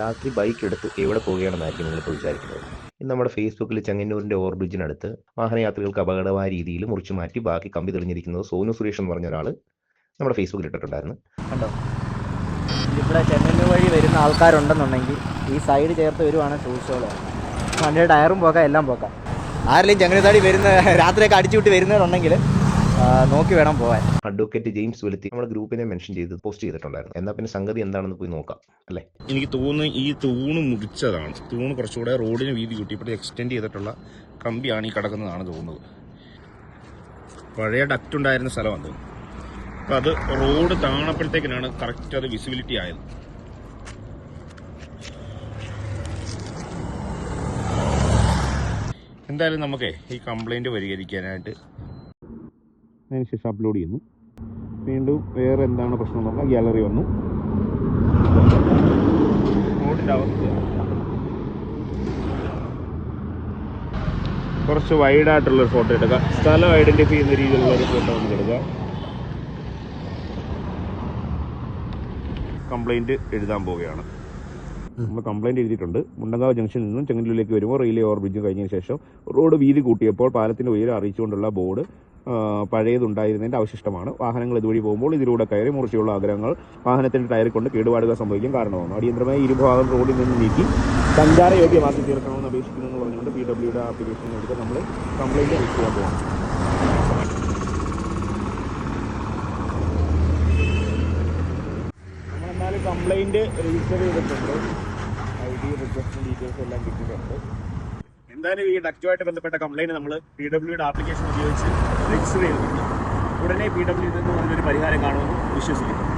രാത്രി ബൈക്ക് എടുത്ത് എവിടെ പോവുകയാണെന്നായിരിക്കും നിങ്ങളിപ്പോൾ വിചാരിക്കുന്നത്? ഇന്ന് നമ്മുടെ ഫേസ്ബുക്കിൽ ചെങ്ങന്നൂരിന്റെ ഓവർബ്രിഡ്ജിനടുത്ത് വാഹനയാത്രികൾക്ക് അപകടമായ രീതിയിൽ മുറിച്ചു മാറ്റി ബാക്കി കമ്പി തെളിഞ്ഞിരിക്കുന്നത് സോനു സുരേഷ് എന്ന് പറഞ്ഞ ഒരാൾ നമ്മുടെ ഫേസ്ബുക്കിൽ ഇട്ടിട്ടുണ്ടായിരുന്നു. കണ്ടോ? ഇവിടെ ചെങ്ങന്നൂർ വഴി വരുന്ന ആൾക്കാരുണ്ടെന്നുണ്ടെങ്കിൽ ഈ സൈഡ് ചേർത്ത് വരുവാണെങ്കിൽ സൂക്ഷിച്ചോളാം വണ്ടിയുടെ ടയറും പോക്കാം എല്ലാം പോക്കാം ആരെങ്കിലും ചെങ്ങനത്താടി വരുന്ന രാത്രിയൊക്കെ അടിച്ചു വിട്ട് വരുന്നവരുണ്ടെങ്കിൽ നോക്കി വേണം പോവാൻ. അഡ്വക്കേറ്റ് ജെയിംസ് വെളുത്തി നമ്മുടെ ഗ്രൂപ്പിനെ മെൻഷൻ ചെയ്ത് പോസ്റ്റ് ചെയ്തിട്ടുണ്ടായിരുന്നു. എന്നാ പിന്നെ സംഗതി എന്താണെന്ന് പോയി നോക്കാം അല്ലേ? എനിക്ക് തോന്നുന്നു ഈ തൂണ് മുറിച്ചതാണ്. തൂണ് കുറച്ചുകൂടെ റോഡിന് വീതി കൂട്ടിയപ്പോൾ എക്സ്റ്റെൻഡ് ചെയ്തിട്ടുള്ള കമ്പിയാണ് ഈ കിടക്കുന്നതാണ് തോന്നുന്നത്. പഴയ ഡക്റ്റ് ഉണ്ടായിരുന്ന സ്ഥലമാണ് തോന്നുന്നു അപ്പം അത് റോഡ് താണപ്പോഴത്തേക്കിനാണ് കറക്റ്റ് അത് വിസിബിലിറ്റി ആയത്. എന്തായാലും നമുക്കേ ഈ കംപ്ലൈന്റ് പരിഹരിക്കാനായിട്ട് അതിനുശേഷം അപ്ലോഡ് ചെയ്യുന്നു. വീണ്ടും വേറെ എന്താണ് പ്രശ്നം നോക്കാം ഗാലറി വന്നു. റോഡിന്റെ കുറച്ച് വൈഡായിട്ടുള്ളൊരു ഫോട്ടോ എടുക്കുക സ്ഥലം ഐഡന്റിഫൈ ചെയ്യുന്ന രീതിയിലുള്ള ഒരു ഫോട്ടോ നമുക്ക് എടുക്കുക കംപ്ലൈന്റ് എഴുതാൻ പോവുകയാണ്. നമ്മൾ കംപ്ലൈന്റ് എഴുതിയിട്ടുണ്ട്. മുണ്ടങ്കാവ് ജംഗ്ഷനിൽ നിന്നും ചെങ്ങന്നൂരിലേക്ക് വരുമ്പോൾ റെയിൽവേ ഓവർ ബ്രിഡ്ജ് കഴിഞ്ഞതിന് ശേഷം റോഡ് വീതി കൂട്ടിയപ്പോൾ പാലത്തിന്റെ ഉയരം അറിയിച്ചുകൊണ്ടുള്ള ബോർഡ് ആ, പഴയതുണ്ടായിരുന്നതിന്റെ അവശിഷ്ടമാണ്. വാഹനങ്ങൾ ഇതുവഴി പോകുമ്പോൾ ഇതിലൂടെ കയറി മുറിച്ചുള്ള ആഗ്രഹങ്ങൾ വാഹനത്തിന്റെ ടയറിൽ കൊണ്ട് കേടുപാടുകൾ സംഭവിക്കാൻ കാരണമാകുന്നു അടിയന്തരമായി ഇരുഭാഗം റോഡിൽ നിന്ന് നീക്കി സഞ്ചാരയോഗ്യമാക്കി തീർക്കണമെന്ന് അപേക്ഷിക്കുന്നു എന്ന് പറഞ്ഞുകൊണ്ട് പി ഡബ്ല്യുടെ ആപ്ലിക്കേഷൻ എടുത്ത് നമ്മൾ കംപ്ലൈന്റ് അയച്ചു ചെയ്യാൻ പോകണം നമ്മളെന്നാലും കംപ്ലൈന്റ് രജിസ്റ്റർ ചെയ്തിട്ടുണ്ട്. ഐ ഡി റിക്വസ്റ്റ് ഡീറ്റെയിൽസ് എല്ലാം കിട്ടിയിട്ടുണ്ട്. എന്തായാലും ഈ ഡക്റ്റുമായിട്ട് ബന്ധപ്പെട്ട കംപ്ലൈന്റ് നമ്മൾ പി ഡബ്ല്യുടെ ആപ്ലിക്കേഷൻ ഉപയോഗിച്ച് രജിസ്റ്റർ ചെയ്തിട്ടുണ്ട്. ഉടനെ പി ഡബ്ല്യു നിന്ന് അതിനൊരു പരിഹാരം കാണുമെന്ന് വിശ്വസിക്കുന്നു.